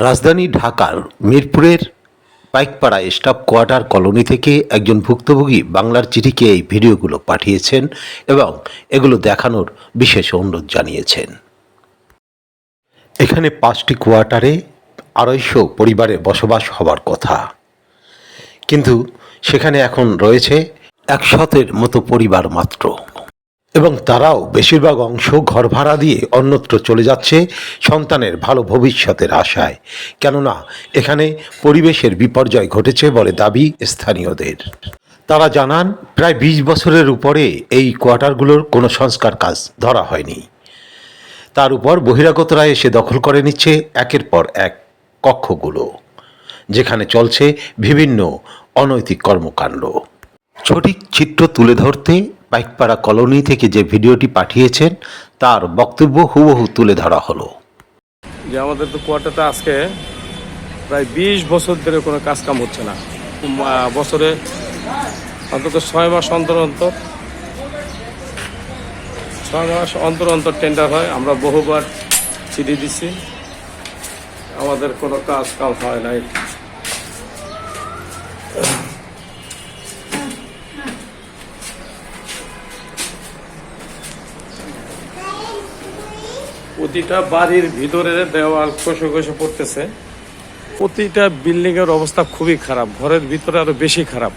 রাজধানী ঢাকার মিরপুরের পাইকপাড়া স্টাফ কোয়ার্টার কলোনি থেকে একজন ভুক্তভোগী বাংলার চিঠিকে এই ভিডিওগুলো পাঠিয়েছেন এবং এগুলো দেখানোর বিশেষ অনুরোধ জানিয়েছেন। এখানে পাঁচটি কোয়ার্টারে আড়াইশো পরিবারে বসবাস হবার কথা। কিন্তু সেখানে এখন রয়েছে একশতের মতো পরিবার মাত্র। এবং তারাও বেশিরভাগ অংশ ঘর ভাড়া দিয়ে অন্যত্র চলে যাচ্ছে সন্তানের ভালো ভবিষ্যতের আশায়। কেননা এখানে পরিবেশের বিপর্যয় ঘটেছে বলে দাবি স্থানীয়দের। তারা জানান, প্রায় বিশ বছরের উপরে এই কোয়ার্টারগুলোর কোনো সংস্কার কাজ ধরা হয়নি। তার উপর বহিরাগতরা এসে দখল করে নিচ্ছে একের পর এক কক্ষগুলো, যেখানে চলছে বিভিন্ন অনৈতিক কর্মকাণ্ড। সঠিক চিত্র তুলে ধরতে পাইকপাড়া কলোনি থেকে যে ভিডিওটি পাঠিয়েছেন, তার বক্তব্য হুবহু তুলে ধরা হলো। যে আমাদের তো কোয়ার্টারটা আজকে প্রায় বিশ বছর ধরে কোনো কাজ কাম হচ্ছে না। বছরে অন্তত ছয় মাস অন্তর অন্তর, ছয় মাস অন্তর অন্তর টেন্ডার হয়। আমরা বহুবার চিঠি দিচ্ছি আমাদের কোনো কাজ কাম হয় নাই। প্রতিটা বাড়ির ভিতরে দেওয়াল খসে খসে পড়তেছে। প্রতিটা বিল্ডিং এর অবস্থা খুবই খারাপ, ঘরের ভিতরে আরও বেশি খারাপ।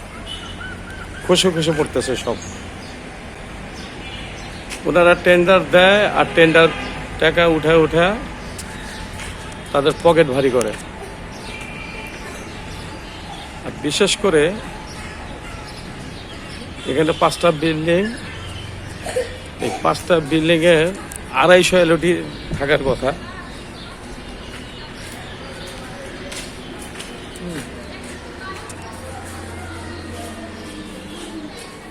খসে খসে পড়তেছে সব। ওনারা টেন্ডার দেয় আর টেন্ডার টাকা উঠে উঠে তাদের পকেট ভারী করে। আর বিশেষ করে এখানে পাঁচটা বিল্ডিং এই পাঁচটা বিল্ডিং এ আড়াইশো এলওটি থাকার কথা।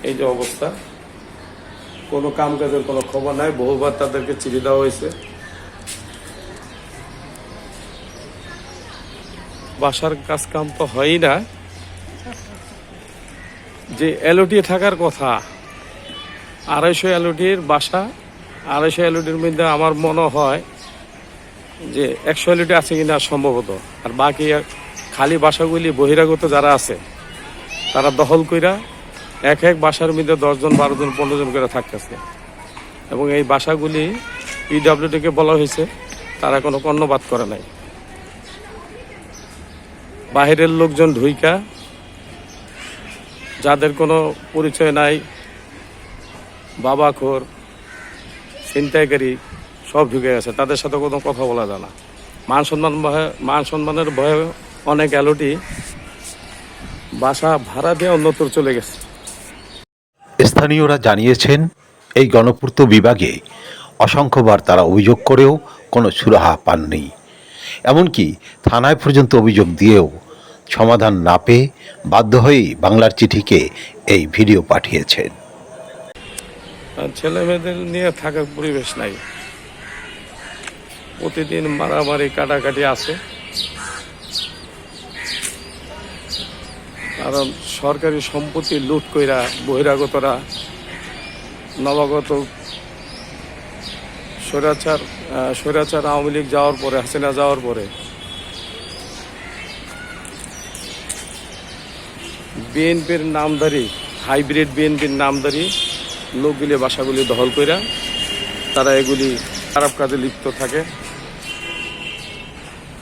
এই যে অবস্থা। কোনো কাম কাজের কোনো খবর নাই, বহুবার তাদেরকে চিঠি দেওয়া হয়েছে। বাসার কাজ কাম তো হয়ই না। যে এলওটি থাকার কথা, আড়াইশো এলওটির বাসা আড়াইশো এলওটির মধ্যে আমার মনে হয় যে একশো এলওটি আছে কিনা সম্ভবত। আর বাকি খালি বাসাগুলি বহিরাগত যারা আছে, তারা দখল কইরা এক এক বাসার মধ্যে দশজন বারো জন পনেরো জন করে থাকতেছে। এবং এই বাসাগুলি ইডাব্লিউডিকে বলা হয়েছে, তারা কোনো কর্ণপাত করে নাই। বাহিরের লোকজন ঢুইকা, যাদের কোনো পরিচয় নাই বাবাখোর ছিনতাইকারী সব ঢুকে গেছে। তাদের সাথে কোনো কথা বলা যায় না। মান সম্মান ভয়ে মান সম্মানের ভয়ে অনেক অ্যালোটি বাসা ভাড়া দিয়ে অন্যত্র চলে গেছে। স্থানীয়রা জানিয়েছেন, এই গণপূর্ত বিভাগে অসংখ্যবার তারা অভিযোগ করেও কোনো সুরাহা পাননি। এমনকি থানায় পর্যন্ত অভিযোগ দিয়েও সমাধান না পেয়ে বাধ্য হয়েই বাংলার চিঠিকে এই ভিডিও পাঠিয়েছেন। ছেলে মেয়েদের নিয়ে থাকার পরিবেশ নাই। প্রতিদিন মারামারি, কাটাকাটি আছে। কারণ সরকারি সম্পত্তি লুট কইরা বহিরাগতরা নবাগত স্বৈরাচার স্বৈরাচার আওয়ামী লীগ যাওয়ার পরে, হাসিনা যাওয়ার পরে বিএনপির নামধারী, হাইব্রিড বিএনপির নামধারী লোকগুলি বাসাগুলি দখল কইরা তারা এগুলি খারাপ কাজে লিপ্ত থাকে।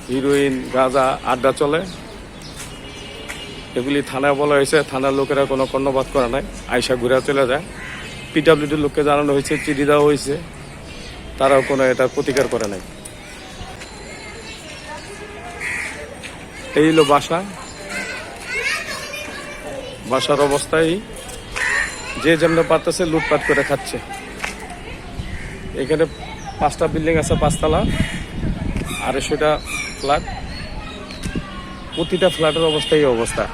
হিরোইন, গাঁজা, আড্ডা চলে। এগুলি থানায় বলা হয়েছে, থানার লোকেরা কোনো কর্ণপাত করে নাই। আয়সা ঘুরে চলে যায়। পিডাব্লিউডির লোককে জানানো হয়েছে, চিঠি দেওয়া হয়েছে। তারাও কোনো এটা প্রতিকার করে নাই। এই হলো বাসা। বাসার অবস্থায় যে যেমন পারতেছে লুটপাট করে খাচ্ছে। এখানে পাঁচটা বিল্ডিং আছে, পাঁচতলা, আড়াইশোটা ফ্ল্যাট। প্রতিটা ফ্ল্যাটের অবস্থা এই অবস্থা।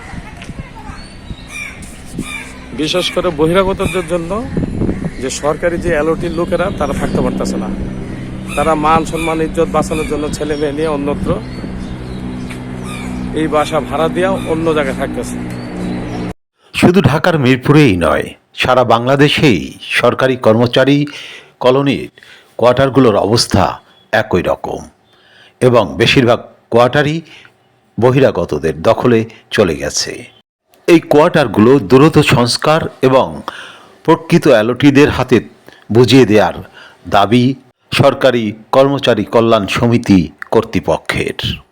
বিশেষ করে বহিরাগতদের জন্য যে সরকারি যে অ্যালোটির লোকেরা, তারা থাকতে পারতেছে না। তারা মান সম্মান, ইজ্জত বাঁচানোর জন্য ছেলে মেয়ে নিয়ে অন্যত্র এই বাসা ভাড়া দিয়া অন্য জায়গায় থাকতেছে। শুধু ঢাকার মিরপুরেই নয় সারা বাংলাদেশেই সরকারি কর্মচারী কলোনির কোয়ার্টারগুলোর অবস্থা একই রকম এবং বেশিরভাগ কোয়ার্টারই বহিরাগতদের দখলে চলে গেছে। এই কোয়ার্টারগুলো দ্রুত সংস্কার এবং প্রকৃত অ্যালোটিদের হাতে বুঝিয়ে দেওয়ার দাবি সরকারি কর্মচারী কল্যাণ সমিতি কর্তৃপক্ষের।